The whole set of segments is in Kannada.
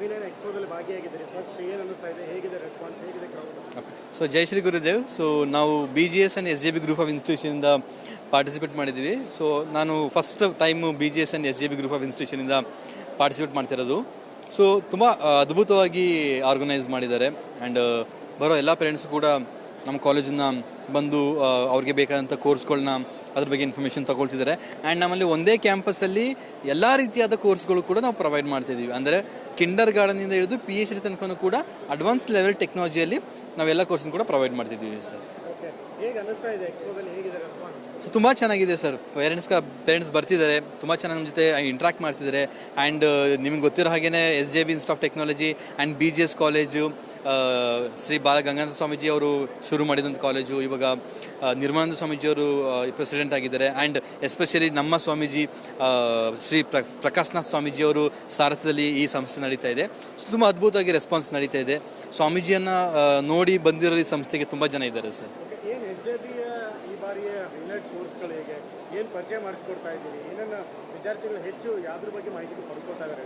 ಅಭಿನಯನ ಎಕ್ಸ್ಪೋದಲ್ಲಿ ಫಸ್ಟ್ ಏನು ಹೇಗಿದೆ ರೆಸ್ಪಾನ್ಸ್ ಹೇಗಿದೆ ಸೊ ಜೈ ಶ್ರೀ ಗುರುದೇವ್. ಸೊ ನಾವು B G S and S J B group of ಇನ್ಸ್ಟಿಟ್ಯೂಷನಿಂದ participate ಮಾಡಿದ್ದೀವಿ. ಸೊ ನಾನು first time B G S and S J B group of ಇನ್ಸ್ಟಿಟ್ಯೂಷನಿಂದ participate ಮಾಡ್ತಿರೋದು. ಸೊ ತುಂಬ ಅದ್ಭುತವಾಗಿ ಆರ್ಗನೈಸ್ ಮಾಡಿದ್ದಾರೆ. ಆ್ಯಂಡ್ ಬರೋ ಎಲ್ಲ ಪೇರೆಂಟ್ಸ್ ಕೂಡ ನಮ್ಮ ಕಾಲೇಜನ್ನ ಬಂದು ಅವ್ರಿಗೆ ಬೇಕಾದಂಥ ಕೋರ್ಸ್ಗಳನ್ನ ಅದ್ರ ಬಗ್ಗೆ ಇನ್ಫಾರ್ಮೇಷನ್ ತಗೊಳ್ತಿದ್ದಾರೆ. ಆ್ಯಂಡ್ ನಮ್ಮಲ್ಲಿ ಒಂದೇ ಕ್ಯಾಂಪಸ್ಸಲ್ಲಿ ಎಲ್ಲ ರೀತಿಯಾದ ಕೋರ್ಸ್ಗಳು ಕೂಡ ನಾವು ಪ್ರೊವೈಡ್ ಮಾಡ್ತಿದ್ದೀವಿ ಅಂದರೆ ಕಿಂಡರ್ ಗಾರ್ಡನಿಂದ ಹಿಡಿದು ಪಿ ಎಚ್ ಡಿ ತನಕ ಕೂಡ ಅಡ್ವಾನ್ಸ್ ಲೆವೆಲ್ ಟೆಕ್ನಾಲಜಿಯಲ್ಲಿ ನಾವೆಲ್ಲ ಕೋರ್ಸ್ನ ಕೂಡ ಪ್ರೊವೈಡ್ ಮಾಡ್ತಿದ್ದೀವಿ ಸರ್. ಸೊ ತುಂಬ ಚೆನ್ನಾಗಿದೆ ಸರ್. ಪೇರೆಂಟ್ಸ್ ಪೇರೆಂಟ್ಸ್ ಬರ್ತಿದ್ದಾರೆ. ತುಂಬ ಚೆನ್ನಾಗಿ ನಮ್ಮ ಜೊತೆ ಇಂಟ್ರಾಕ್ಟ್ ಮಾಡ್ತಿದ್ದಾರೆ. ಆ್ಯಂಡ್ ನಿಮ್ಗೆ ಗೊತ್ತಿರೋ ಹಾಗೆಯೇ S J B institute of technology and B G S college Shri Bala Gangadhara Swamiji ಅವರು ಶುರು ಮಾಡಿದಂಥ ಕಾಲೇಜು ಇವಾಗ ನಿರ್ಮಾನಂದ ನಿರ್ಮಲಾನಂದ ಸ್ವಾಮೀಜಿಯವರು ಪ್ರೆಸಿಡೆಂಟ್ ಆಗಿದ್ದಾರೆ. ಆ್ಯಂಡ್ ಎಸ್ಪೆಷಲಿ ನಮ್ಮ ಸ್ವಾಮೀಜಿ ಶ್ರೀ ಪ್ರ ಪ್ರಕಾಶ್ನಾಥ್ ಸ್ವಾಮೀಜಿಯವರು ಸಾರಥ್ಯದಲ್ಲಿ ಈ ಸಂಸ್ಥೆ ನಡೀತಾ ಇದೆ. ತುಂಬ ಅದ್ಭುತವಾಗಿ ರೆಸ್ಪಾನ್ಸ್ ನಡೀತಾ ಇದೆ. ಸ್ವಾಮೀಜಿಯನ್ನು ನೋಡಿ ಬಂದಿರೋ ಈ ಸಂಸ್ಥೆಗೆ ತುಂಬ ಜನ ಇದ್ದಾರೆ ಸರ್. ಹೈಲೈಟ್ ಕೋರ್ಸ್ಗಳು ಹೇಗೆ? ಏನು ಪರಿಚಯ ಮಾಡಿಸ್ಕೊಡ್ತಾ ಇದ್ದೀವಿ ಏನನ್ನು ವಿದ್ಯಾರ್ಥಿಗಳು ಹೆಚ್ಚು ಯಾವ್ದ್ರ ಬಗ್ಗೆ ಮಾಹಿತಿ ಇದ್ದಾರೆ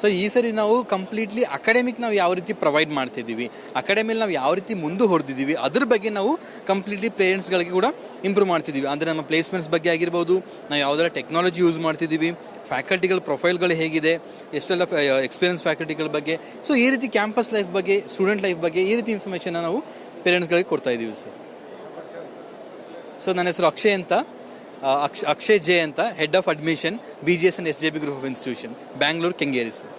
ಸೊ ಈ ಸರಿ ನಾವು ಕಂಪ್ಲೀಟ್ಲಿ ಅಕಾಡೆಮಿಕ್ ನಾವು ಯಾವ ರೀತಿ ಪ್ರೊವೈಡ್ ಮಾಡ್ತಿದ್ದೀವಿ ಅಕಾಡೆಮಿಯಲ್ಲಿ ನಾವು ಯಾವ ರೀತಿ ಮುಂದೆ ಹೊಡೆದಿದ್ದೀವಿ, ಅದ್ರ ಬಗ್ಗೆ ನಾವು ಕಂಪ್ಲೀಟ್ಲಿ ಪೇರೆಂಟ್ಸ್ಗಳಿಗೆ ಕೂಡ ಇಂಪ್ರೂವ್ ಮಾಡ್ತಿದ್ದೀವಿ. ಅಂದರೆ ನಮ್ಮ ಪ್ಲೇಸ್ಮೆಂಟ್ಸ್ ಬಗ್ಗೆ ಆಗಿರ್ಬೋದು, ನಾವು ಯಾವುದೆಲ್ಲ ಟೆಕ್ನಾಲಜಿ ಯೂಸ್ ಮಾಡ್ತಿದ್ದೀವಿ ಫ್ಯಾಕಲ್ಟಿಗಳ ಪ್ರೊಫೈಲ್ಗಳು ಹೇಗಿದೆ, ಎಷ್ಟೆಲ್ಲ ಎಕ್ಸ್ಪೀರಿಯನ್ಸ್ ಫ್ಯಾಕಲ್ಟಿಗಳ ಬಗ್ಗೆ. ಸೊ ಈ ರೀತಿ ಕ್ಯಾಂಪಸ್ ಲೈಫ್ ಬಗ್ಗೆ ಸ್ಟೂಡೆಂಟ್ ಲೈಫ್ ಬಗ್ಗೆ ಈ ರೀತಿ ಇನ್ಫಾರ್ಮೇಷನ್ನ ನಾವು ಪೇರೆಂಟ್ಸ್ಗಳಿಗೆ ಕೊಡ್ತಾ ಇದ್ದೀವಿ ಸರ್ ಸೊ ನನ್ನ ಹೆಸರು ಅಕ್ಷಯ್ ಅಂತ. ಅಕ್ಷ, ಅಕ್ಷಯ್ ಜೆ ಅಂತ head of admission B G S and S J B group of institution Bangalore Kengeri sir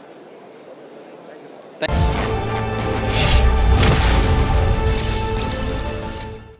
thank